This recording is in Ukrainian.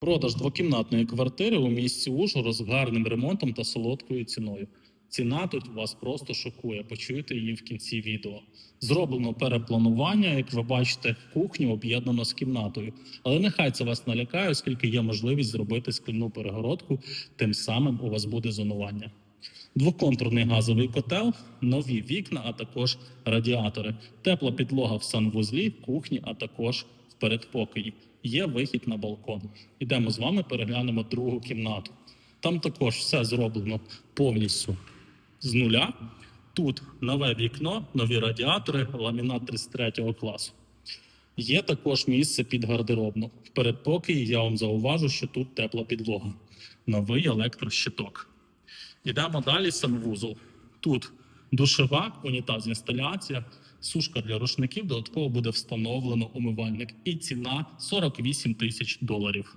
Продаж двокімнатної квартири у місті Ужгород з гарним ремонтом та солодкою ціною. Ціна тут вас просто шокує. Почуєте її в кінці відео. Зроблено перепланування, як ви бачите, кухню об'єднано з кімнатою. Але нехай це вас налякає, оскільки є можливість зробити скляну перегородку, тим самим у вас буде зонування. Двоконтурний газовий котел, нові вікна, а також радіатори, тепла підлога в санвузлі, кухні, а також в передпокої. Є вихід на балкон. Ідемо з вами, переглянемо другу кімнату. Там також все зроблено повністю з нуля. Тут нове вікно, нові радіатори, ламінат 33 класу. Є також місце під гардеробну. В передпокої я вам зауважу, що тут тепла підлога, новий електрощиток. Йдемо далі санвузол. Тут душева, унітаз інсталяція, сушка для рушників. Додатково буде встановлено умивальник. І ціна 48 тисяч доларів.